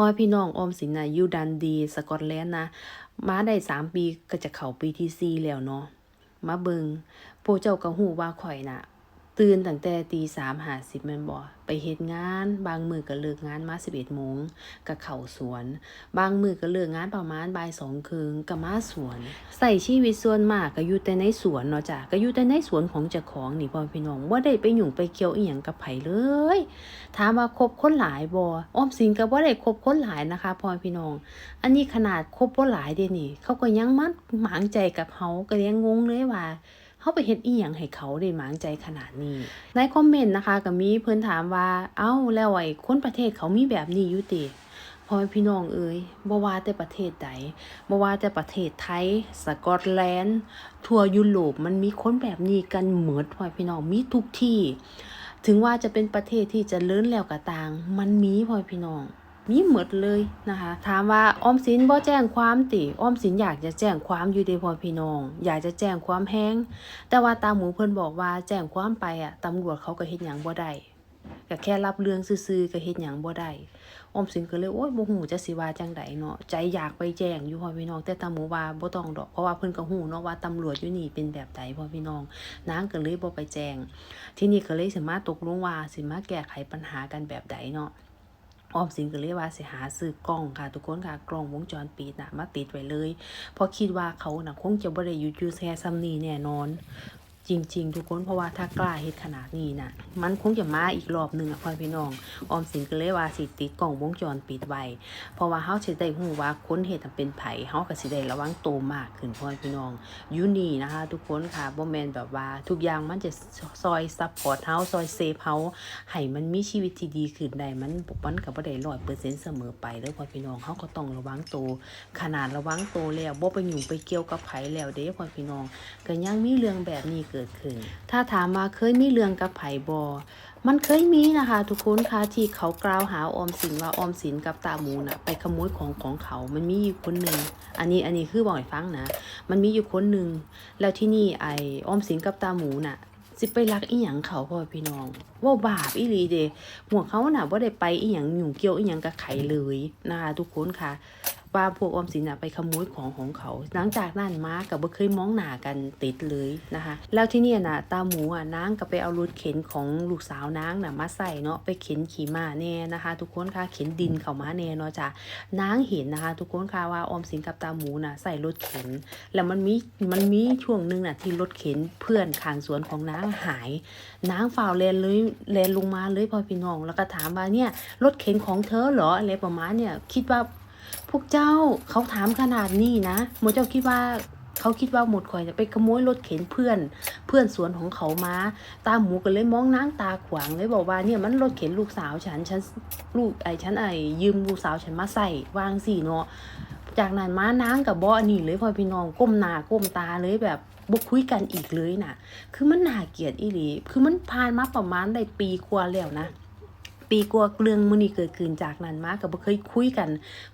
พ่อพี่น้องออมสินนะอยู่ดันดี สกอตแลนด์นะ มาได้สามปีก็จะเข้าปีที่สี่แล้วเนาะ มาเบิงพวกเจ้าก็หูว่าข่อยน่ะ ตื่นตั้งแต่ตีสามหาสิบแม่นบ่ไปเฮ็ดงาน บางมือก็เลิกงานมาสิบเอ็ดโมงก็เข้าสวน บางมือก็เลิกงานประมาณบ่ายสองครึ่งก็มาสวน ใส่ชีวิตส่วนมากก็อยู่แต่ในสวนเนาะจ้ะก็อยู่แต่ในสวนของเจ้าของนี่พ่อพี่น้องบ่าได้ไปหยุ่งไปเกี่ยวอีหยังกับไผเลยถามว่าคบคนหลายบ่ออมสินก็บ่ได้คบคนหลายนะคะพ่อพี่น้อง อันนี้ขนาดคบบ่หลายเด้นี่ เขาก็ยังมัดหมางใจกับเฮาก็ยังงงเลยว่า เฮาไปเฮ็ดอีหยังให้เขาได้หมางใจขนาดนี้ ในคอมเมนต์นะคะก็มีเพิ่นถามว่า เอ้าแล้วไอ้คนประเทศเขามีแบบนี้อยู่ติพ่อแม่พี่น้องเอ้ยบ่ว่าแต่ประเทศใดบ่ว่าแต่ประเทศไทย สกอตแลนด์ ทั่วยุโรปมันมีคนแบบนี้กันเหมดพ่อแม่พี่น้องมีทุกที่ ถึงว่าจะเป็นประเทศที่เจะเลิ่นแล้วก็ตาง มันมีพ่อแม่พี่น้อง มีหมดเลยนะคะ ถามว่าออมสินบ่แจ้งความติออมสินอยากจะแจ้งความอยู่เดพอพี่น้อง อยากจะแจ้งความแฮงแต่ว่าตาหมูเพิ่นบอกว่าแจ้งความไปอะตำรวจเขาก็เฮ็ดหยังบ่ได้ก็แค่รับเรื่องซื่อๆก็เฮ็ดหยังบ่ได้ออมสินก็เลยโอ๊ยบ่ฮู้จะสิว่าจังใดเนาะใจอยากไปแจ้งอยู่พ่อพี่น้อง แต่ตาหมูว่าบ่ต้องดอกเพราะว่าเพิ่นก็ฮู้เนาะว่าตำรวจอยู่นี่เป็นแบบใดพ่อพี่น้องนางก็เลยบ่ไปแจ้ง ทีนี้ก็เลยสิมาตกลงว่าสิมาแก้ไขปัญหากันแบบใดเนาะ ออมสินก็เลยว่าสิหาซื้อกล้องค่ะ ทุกคนค่ะกล้องวงจรปิดน่ะมาติดไว้เลย เพราะคิดว่าเขาน่ะคงจะบ่ได้อยู่อยู่แค่ซ้ำนี้แน่นอน จริง ๆ ทุกคนเพราะว่าถ้ากล้าเฮ็ดขนาดนี้น่ะมันคงจะมาอีกรอบหนึ่งอะพ่อพี่น้องออมสินก็เลยว่าสิติดกล้องวงจรปิดไว้เพราะว่าเฮาสิได้ฮู้ว่าคนเฮ็ดน่ะเป็นไผเฮาก็สิได้ระวังโตมากขึ้นพ่อพี่น้องอยู่นี่นะคะ ทุกคนค่ะบ่แม่นแบบว่าทุกอย่างมันจะซอยซัพพอร์ตเฮาซอยเซฟเฮาให้มันมีชีวิตที่ดีขึ้นได้มันมันก็บ่ได้ร้อยเปอร์เซ็นต์เสมอไปเด้อพ่อพี่น้องเฮาก็ต้องระวังโตขนาดระวังโตแล้วบ่ไปยุ่งไปเกี่ยวกับไผแล้วเด้พ่อพี่น้องก็ยังมีเรื่องแบบนี้เกิดขึ้น ถ้าถามว่าเคยมีเรื่องกับไผบ่มันเคยมีนะคะ ทุกคนค่ะที่เขากล่าวหาออมสินว่าออมสินกับตาหมูน่ะ ไปขโมยของของเขา มันมีอยู่คนหนึ่งอันนี้อันนี้คือบอกให้ฟังนะ มันมีอยู่คนหนึ่งแล้วที่นี่ไอออมสินกับตาหมูน่ะสิไปรักอีหยังเขาพ่อพี่น้อง ว่าบาปอีหลีเดหมวกเขาน่ะว่าได้ไปอีหยังยุ่งเกี่ยวอีหยังกับไขเลยนะคะทุกคนค่ะ ว่าพวกออมสินไปขโมยของของเขา หลังจากนั้นมากับบ่เคยมองหน้ากันติดเลยนะคะ แล้วที่นี่น่ะตาหมูอะนางก็ไปเอารถเข็นของลูกสาวนางน่ะมาใส่เนาะไปเข็นขี่ม้าแน่นะคะ ทุกคนค่ะเข็นดินเข้ามาแน่เนาะจ้ะนางเห็นนะคะ ทุกคนค่ะว่าออมสินกับตาหมูน่ะใส่รถเข็น แล้วมันมีมันมีช่วงหนึ่งน่ะที่รถเข็นเพื่อนข้างสวนของนางหายนางฝ่าวแลนเลยแลนลงมาเลยพอพี่น้อง แล้วก็ถามว่าเนี่ยรถเข็นของเธอเหรออะไรประมาณเนี่ยคิดว่า พวกเจ้าเขาถามขนาดนี้นะหมดเจ้าคิดว่าเขาคิดว่าหมดข่อยจะไปขโมยรถเข็นเพื่อน เพื่อนสวนของเขามา ตาหมูก็เลยมองน้างตาขวางเลยบอกว่าเนี่ยมันรถเข็นลูกสาวฉันฉันลูกไอ้ฉันไอ้ยืมลูกสาวฉันมาใส่วางสี่เนาะจากนั้นมาน้างกับบออันนี้เลยพ่อพี่น้องก้มหน้าก้มตาเลยแบบบกคุยกันอีกเลยน่ะ คือมันน่าเกลียดอีหลี คือมันผ่านมาประมาณได้ปีกว่าแล้วนะ ปีกว่าเรื่องมื้อนี้เกิดขึ้นจากนั้นมาก็บ่เคยคุยกัน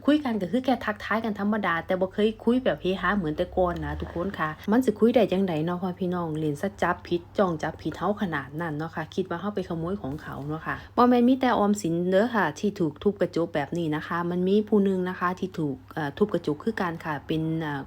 คุยกันก็คือแค่ทักทายกันธรรมดา แต่บ่เคยคุยแบบเฮฮาเหมือนแต่ก่อนนะทุกคนค่ะ มันสิคุยได้จังไดเนาะพ่อพี่น้องเล่นซะจับผิดจ้องจับผิดเฮาขนาดนั้นเนาะค่ะ คิดว่าเฮาไปขโมยของเขาเนาะค่ะบ่แม่นมีแต่ออมสินเด้อค่ะ ที่ถูกทุบกระจกแบบนี้นะคะ มันมีผู้หนึงนะคะที่ถูกทุบกระจกคือกันค่ะ เป็น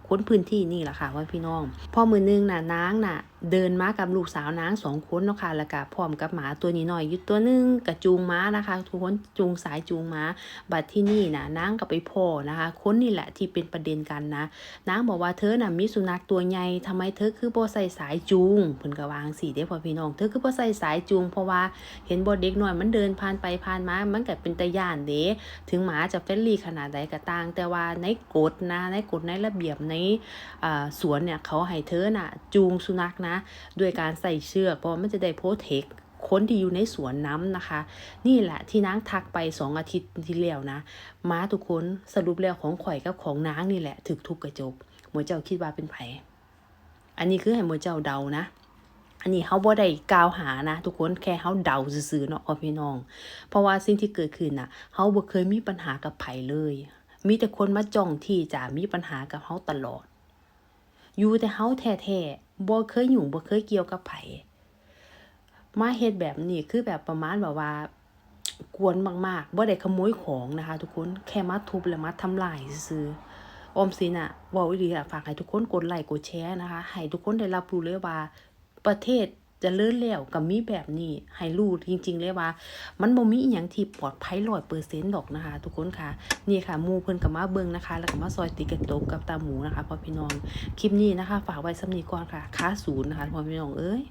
คนพื้นที่นี่แหละค่ะพ่อพี่น้อง พ่อมือนึงน่ะนางน่ะเดินมากับลูกสาวนางสองคนเนาะค่ะแล้วก็พร้อมกับหมาตัวนี้หน่อยอยู่ตัวหนึงกระจูงม้านะคะ ทุกคนจูงสายจูงม้า บัดที่นี่นะนางก็ไปพ่อนะคะ คนนี่แหละที่เป็นประเด็นกันนะนางบอกว่าเธอน่ะมีสุนัขตัวใหญ่ทำไมเธอคือบ่ใส่สายจูงเพิ่นก็วางสิเด้พอพี่น้องเธอคือบ่ใส่สายจูง เพราะว่าเห็นบ่เด็กหน้อยมันเดินผ่านไปผ่านมามันก็เป็นตาย่านเด้ถึงหมาจะเฟรนลี่ขนาดใดก็ตามแต่ว่าในกฎนะในกฎในระเบียบในสวนเนี่ยเขาให้เธอน่ะจูงสุนัขนะด้วยการใส่เชือกเพราะว่ามันจะได้โปรเทคคนที่อยู่ในสวนน้ำนะคะ นี่แหละที่นางทักไปสองอาทิตย์ที่แล้วนะม้าทุกคนสรุปแล้วของข่อยกับของนางนี่แหละถึกทุบกระจกหมวยเจ้าคิดว่าเป็นไผอันนี้คือให้หมวยเจ้าเดานะ อันนี้เขาบ่ได้กล่าวหานะ ทุกคนแค่เขาเดาซื่อๆเนาะพ่อพี่น้อง เพราะว่าสิ่งที่เกิดขึ้นน่ะเขาบ่เคยมีปัญหากับไผเลย มีแต่คนมาจ้องที่จะมีปัญหากับเขาตลอด อยู่แต่เฮาแท้ๆ บ่เคยยุ่งบ่เคยเกี่ยวกับไผมาเฮ็ดแบบนี้คือแบบประมาณแบบว่ากวนมากๆบ่ได้ขโมยของนะคะ ทุกคนแค่มาทุบและมาทำลายซื่อออมสินอะเว้าอีหลีอะฝากให้ทุกคนกดไลค์กดแชร์นะคะ ให้ทุกคนได้รับรู้เลยว่าประเทศ จะเลื่อนแล้วก็มีแบบนี้ให้รู้จริง ๆ เลยว่า มันบ่มีอย่างที่ปลอดภัย100%ดอกนะคะ ทุกคนค่ะ นี่ค่ะมูเพิ่นก็มาเบิ่งนะคะ แล้วก็มาซอยติกระตกกับตาหมูนะคะพ่อพี่น้อง คลิปนี้นะคะ ฝากไว้สำนีก่อนค่ะค้าศูนย์นะคะพ่อพี่น้องเอ้ย